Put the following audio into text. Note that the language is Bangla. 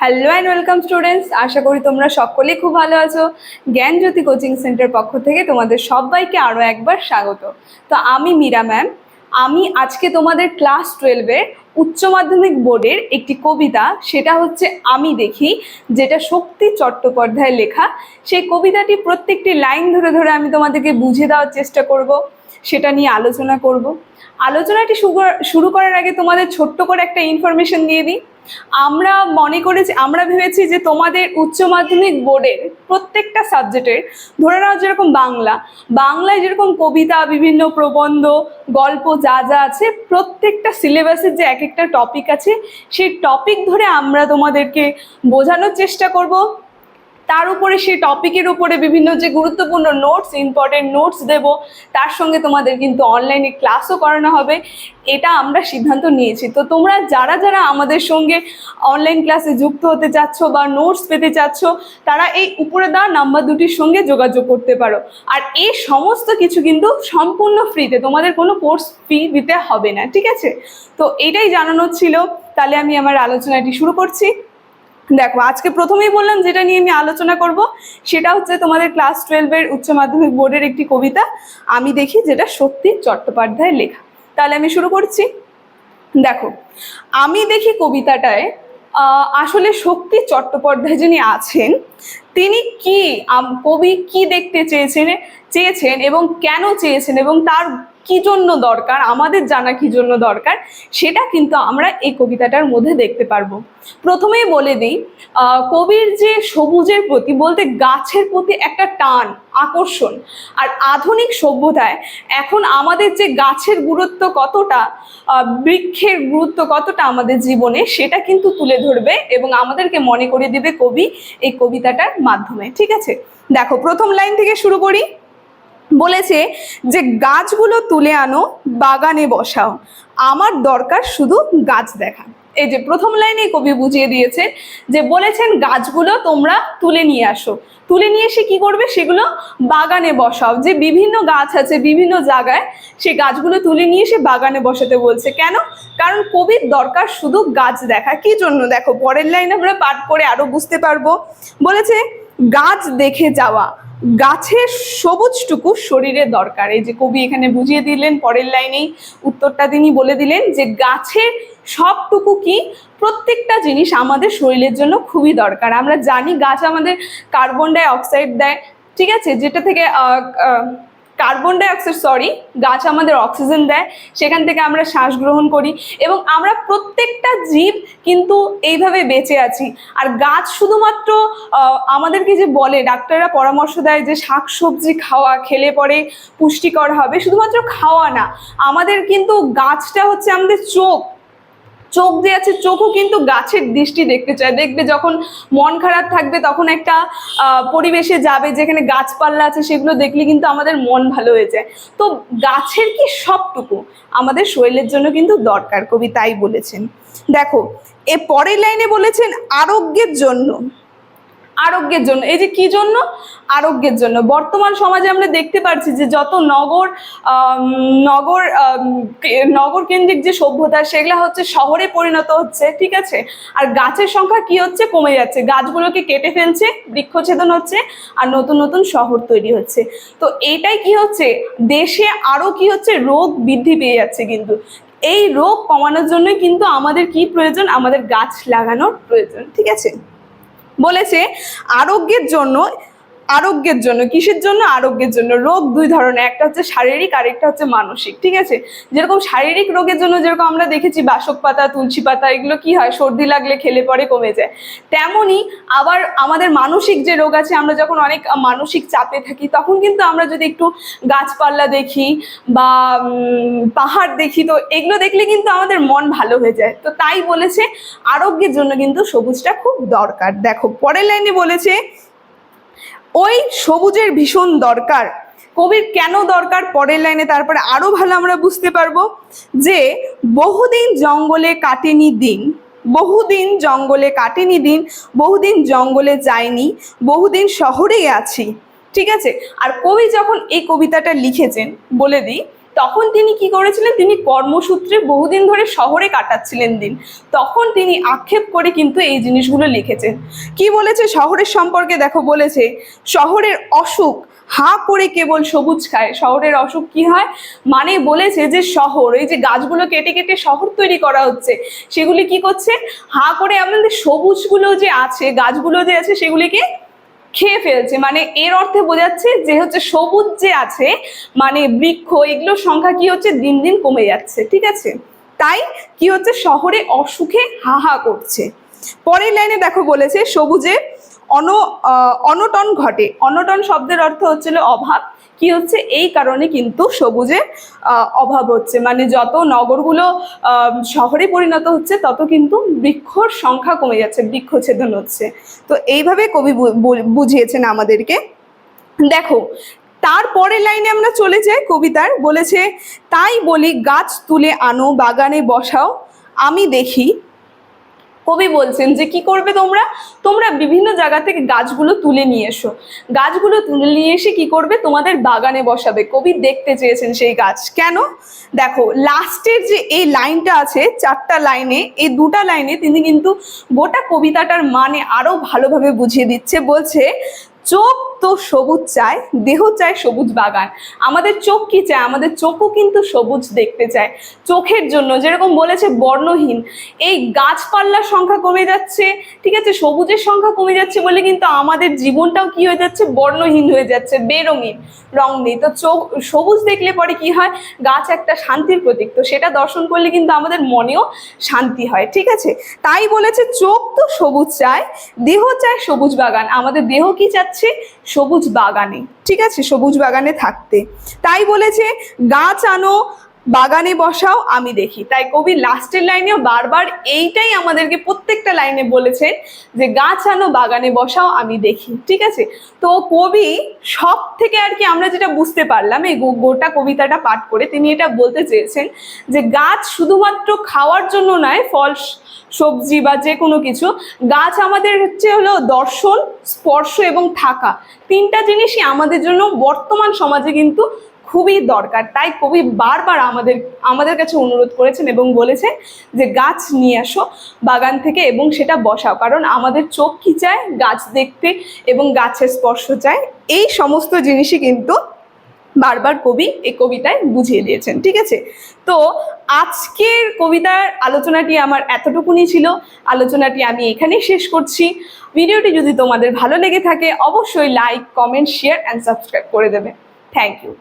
হ্যালো অ্যান্ড ওয়েলকাম স্টুডেন্টস আশা করি তোমরা সকলেই খুব ভালো আছো। জ্ঞানজ্যোতি কোচিং সেন্টার পক্ষ থেকে তোমাদের সবাইকে আরও একবার স্বাগত। তো আমি মীরা ম্যাম। আমি আজকে তোমাদের ক্লাস টুয়েলভের উচ্চ মাধ্যমিক বোর্ডের একটি কবিতা, সেটা হচ্ছে আমি দেখি, যেটা শক্তি চট্টোপাধ্যায় লেখা। সেই কবিতাটি প্রত্যেকটি লাইন ধরে ধরে আমি তোমাদেরকে বুঝিয়ে দেওয়ার চেষ্টা করব, সেটা নিয়ে আলোচনা করব। আলোচনাটি শুরু করার আগে তোমাদের ছোট্ট করে একটা ইনফরমেশন দিয়ে দিই। আমরা মনে করেছি আমরা ভেবেছি যে তোমাদের উচ্চ মাধ্যমিক বোর্ডের প্রত্যেকটা সাবজেক্টের, ধরে নাও যেরকম বাংলা, বাংলায় যেরকম কবিতা, বিভিন্ন প্রবন্ধ, গল্প যা যা আছে, প্রত্যেকটা সিলেবাসের যে এক একটা টপিক আছে, সেই টপিক ধরে আমরা তোমাদেরকে বোঝানোর চেষ্টা করব। তার উপরে সেই টপিকের উপরে বিভিন্ন যে গুরুত্বপূর্ণ নোটস ইম্পর্টেন্ট নোটস দেব, তার সঙ্গে তোমাদের কিন্তু অনলাইনে ক্লাসও করানো হবে। এটা আমরা সিদ্ধান্ত নিয়েছি। তো তোমরা যারা যারা আমাদের সঙ্গে অনলাইন ক্লাসে যুক্ত হতে চাচ্ছ বা নোটস পেতে চাচ্ছ, তারা এই উপরে দেওয়া নাম্বার দুটির সঙ্গে যোগাযোগ করতে পারো। আর এই সমস্ত কিছু কিন্তু সম্পূর্ণ ফ্রিতে তোমাদের কোনো কোর্স ফি দিতে হবে না, ঠিক আছে? তো এটাই জানানোর ছিল। তাহলে আমি আমার আলোচনাটি শুরু করছি। দেখো, আজকে প্রথমেই বললাম যেটা নিয়ে আমি আলোচনা করব, সেটা হচ্ছে তোমাদের ক্লাস টুয়েলভের উচ্চ মাধ্যমিক বোর্ডের একটি কবিতা, আমি দেখি যেটা শক্তি চট্টোপাধ্যায়ের লেখা। তাহলে আমি শুরু করছি। দেখো, আমি দেখি কবিতাটায় আসলে শক্তি চট্টোপাধ্যায় যিনি আছেন, তিনি কি কবি কি দেখতে চেয়েছেন চেয়েছেন এবং কেন চেয়েছেন এবং তার কি জন্য দরকার? আমাদের জানা কি জন্য দরকার? সেটা কিন্তু আমরা এই কবিতাটার মধ্যে দেখতে পারব। প্রথমেই বলে দিই কবির যে সবুজের প্রতি বলতে গাছের প্রতি একটা টান, আকর্ষণ আর আধুনিক সভ্যতায় এখন আমাদের যে গাছের গুরুত্ব কতটা বৃক্ষের গুরুত্ব কতটা আমাদের জীবনে সেটা কিন্তু তুলে ধরবে এবং আমাদেরকে মনে করে দিবে কবি এই কবিতাটার মাধ্যমে। ঠিক আছে? দেখো, প্রথম লাইন থেকে শুরু করি। বলেছে যে গাছগুলো তুলে আনো, বাগানে বসাও। আমার দরকার শুধু গাছ দেখা। এই যে প্রথম লাইনে কবি বুঝিয়ে দিয়েছে যে বলেছেন, গাছগুলো তোমরা তুলে নিয়ে আসো। তুলে নিয়ে এসে কি করবে? সেগুলো বাগানে বসাও। যে বিভিন্ন গাছ আছে বিভিন্ন জায়গায়, সে গাছগুলো তুলে নিয়ে এসে বাগানে বসাতে বলছে। কেন? কারণ কবির দরকার শুধু গাছ দেখা। কি জন্য? দেখো, পরের লাইন আমরা পাঠ করে আরও বুঝতে পারব। বলেছে, গাছ দেখে যাওয়া গাছের সবুজটুকু শরীরে দরকার। এই যে কবি এখানে বুঝিয়ে দিলেন, পরের লাইনেই উত্তরটা তিনি বলে দিলেন যে গাছের সবটুকু কি? প্রত্যেকটা জিনিস আমাদের শরীরের জন্য খুবই দরকার। আমরা জানি গাছ আমাদের কার্বন ডাই অক্সাইড দেয়, ঠিক আছে? যেটা থেকে কার্বন ডাই অক্সাইড সরি গাছ আমাদের অক্সিজেন দেয়, সেখান থেকে আমরা শ্বাস গ্রহণ করি এবং আমরা প্রত্যেকটা জীব কিন্তু এইভাবে বেঁচে আছি। আর গাছ শুধুমাত্র আমাদেরকে যে বলে, ডাক্তাররা পরামর্শ দেয় যে শাক সবজি খাওয়া, খেলে পরে পুষ্টিকর হবে, শুধুমাত্র খাওয়া না, আমাদের কিন্তু গাছটা হচ্ছে আমাদের চোখ। চোখ যে আছে, চোখও কিন্তু গাছের দৃষ্টি দেখতে চায়। দেখবে যখন মন খারাপ থাকবে, তখন একটা পরিবেশে যাবে, যেখানে গাছপাল্লা আছে, সেগুলো দেখলে কিন্তু আমাদের মন ভালো হয়ে যায়। তো গাছের কি সবটুকু? আমাদের শরীরের জন্য কিন্তু দরকার, কবি তাই বলেছেন। দেখো, এ পরের লাইনে বলেছেন, আরোগ্যের জন্য। আরোগ্যের জন্য। এই যে কি জন্য? আরোগ্যের জন্য। বর্তমান সমাজে আমরা দেখতে পাচ্ছি যে যত নগর নগর নগর কেন্দ্রিক যে সভ্যতা, সেগুলো হচ্ছে শহরে পরিণত হচ্ছে, ঠিক আছে? আর গাছের সংখ্যা কি হচ্ছে? কমে যাচ্ছে। গাছগুলোকে কেটে ফেলছে, বৃক্ষছেদন হচ্ছে, আর নতুন নতুন শহর তৈরি হচ্ছে। তো এইটাই কি হচ্ছে? দেশে আরও কি হচ্ছে? রোগ বৃদ্ধি পেয়ে যাচ্ছে কিন্তু। এই রোগ কমানোর জন্যই কিন্তু আমাদের কি প্রয়োজন? আমাদের গাছ লাগানোর প্রয়োজন, ঠিক আছে? বলেছে আরোগ্যের জন্য আরোগ্যের জন্য, কিসের জন্য? আরোগ্যের জন্য। রোগ দুই ধরনের, একটা হচ্ছে শারীরিক আর একটা হচ্ছে মানসিক, ঠিক আছে? যেরকম শারীরিক রোগের জন্য যেরকম আমরা দেখেছি, বাসক পাতা, তুলসী পাতা, এগুলো কি হয়? সর্দি লাগলে খেলে পরে কমে যায়। তেমনই আবার আমাদের মানসিক যে রোগ আছে, আমরা যখন অনেক মানসিক চাপে থাকি, তখন কিন্তু আমরা যদি একটু গাছপালা দেখি বা পাহাড় দেখি, তো এগুলো দেখলে কিন্তু আমাদের মন ভালো হয়ে যায়। তো তাই বলেছে, আরোগ্যের জন্য কিন্তু সবুজটা খুব দরকার। দেখো, পরের লাইনে বলেছে ওই সবুজের ভীষণ দরকার। কবির কেন দরকার পরের লাইনে? তারপরে আরও ভালো আমরা বুঝতে পারব যে বহুদিন জঙ্গলে কাটেনি দিন, বহুদিন জঙ্গলে কাটেনি দিন, বহুদিন জঙ্গলে যায়নি বহুদিন শহরে আছি, ঠিক আছে? আর কবি যখন এই কবিতাটা লিখেছেন, বলে দিই তখন তিনি কি করেছিলেন? তিনি কর্মসূত্রে বহুদিন ধরে শহরে কাটাচ্ছিলেন দিন। তখন তিনি আক্ষেপ করে কিন্তু এই জিনিসগুলো লিখেছেন। কি বলেছে? শহরের সম্পর্কে দেখো বলেছে, শহরের অসুখ হা করে কেবল সবুজ খায়। শহরের অসুখ কি হয়? মানে বলেছে যে শহর, এই যে গাছগুলো কেটে কেটে শহর তৈরি করা হচ্ছে, সেগুলি কি করছে? হা করে আমাদের সবুজগুলো যে আছে, গাছগুলো যে আছে, সেগুলিকে খেয়ে ফেলছে। মানে এর অর্থে বোঝাচ্ছে যে হচ্ছে সবুজ যে আছে মানে বৃক্ষ, এগুলোর সংখ্যা কি হচ্ছে? দিন দিন কমে যাচ্ছে, ঠিক আছে? তাই কি হচ্ছে? শহরে অসুখে হাহা করছে। পরের লাইনে দেখো বলেছে, সবুজে অন অনটন ঘটে। অনটন শব্দের অর্থ হচ্ছিল অভাব। কি হচ্ছে? এই কারণে কিন্তু সবুজে অভাব হচ্ছে। মানে যত নগরগুলো শহরে পরিণত হচ্ছে, তত কিন্তু বৃক্ষর সংখ্যা কমে যাচ্ছে বৃক্ষছেদন হচ্ছে। তো এইভাবে কবি বুঝিয়েছেন আমাদেরকে। দেখো তারপরের লাইনে আমরা চলে যাই, কবিতার। বলেছে, তাই বলি, গাছ তুলে আনো, বাগানে বসাও, আমি দেখি কবি বলছেন যে কি করবে তোমরা? তোমরা বিভিন্ন জায়গা থেকে গাছগুলো তুলে নিয়ে এসো। গাছগুলো তুলে নিয়ে এসে কি করবে? তোমাদের বাগানে বসাবে। কবি দেখতে চেয়েছেন সেই গাছ। কেন? দেখো, লাস্টের যে এই লাইনটা আছে, চারটা লাইনে, এই দুটা লাইনে তিনি কিন্তু গোটা কবিতাটার মানে আরও ভালোভাবে বুঝিয়ে দিচ্ছে। বলছে, চোখ তো সবুজ চায়, দেহ চায় সবুজ বাগান। আমাদের চোখ কি চায়? আমাদের চোখও কিন্তু সবুজ দেখতে চায়। চোখের জন্য, যেরকম বলেছে বর্ণহীন, এই গাছপাল্লার সংখ্যা কমে যাচ্ছে, ঠিক আছে? সবুজের সংখ্যা কমে যাচ্ছে বলে কিন্তু আমাদের জীবনটাও কি হয়ে যাচ্ছে? বর্ণহীন হয়ে যাচ্ছে, বেরঙিন রং নেই। তো চোখ, সবুজ দেখলে পরে কি হয়? গাছ একটা শান্তির প্রতীক। তো সেটা দর্শন করলে কিন্তু আমাদের মনেও শান্তি হয়, ঠিক আছে? তাই বলেছে, চোখ তো সবুজ চায়, দেহ চায় সবুজ বাগান। আমাদের দেহ কি চাচ্ছে? সবুজ বাগানে ঠিক আছে? সবুজ বাগানে থাকতে। তাই বলেছে গাছ আনো বাগানে বসাও, আমি দেখি। তাই কবি লাস্টের লাইনেও বারবার এইটাই আমাদেরকে প্রত্যেকটা লাইনে বলেছেন যে, গাছ আনো, বাগানে বসাও, আমি দেখি। ঠিক আছে? তো কবি সব থেকে আর কি আমরা যেটা বুঝতে পারলাম, এই গোটা কবিতাটা পাঠ করে তিনি এটা বলতে চেয়েছেন যে, গাছ শুধুমাত্র খাওয়ার জন্য নয়, ফল সবজি বা যে কোনো কিছু, গাছ আমাদের হচ্ছে হলো দর্শন, স্পর্শ এবং থাকা। তিনটা জিনিসই আমাদের জন্য বর্তমান সমাজে কিন্তু খুবই দরকার। তাই কবি বারবার আমাদের আমাদের কাছে অনুরোধ করেছেন এবং বলেছেন যে গাছ নিয়ে আসো বাগান থেকে এবং সেটা বসাও। কারণ আমাদের চোখ কি চায়? গাছ দেখতে এবং গাছের স্পর্শ চায়। এই সমস্ত জিনিসই কিন্তু বারবার কবি এই কবিতায় বুঝিয়ে দিয়েছেন, ঠিক আছে? তো আজকের কবিতার আলোচনাটি আমার এতটুকুনি ছিল। আলোচনাটি আমি এখানেই শেষ করছি। ভিডিওটি যদি তোমাদের ভালো লেগে থাকে, অবশ্যই like, comment, share and subscribe করে দেবে। Thank you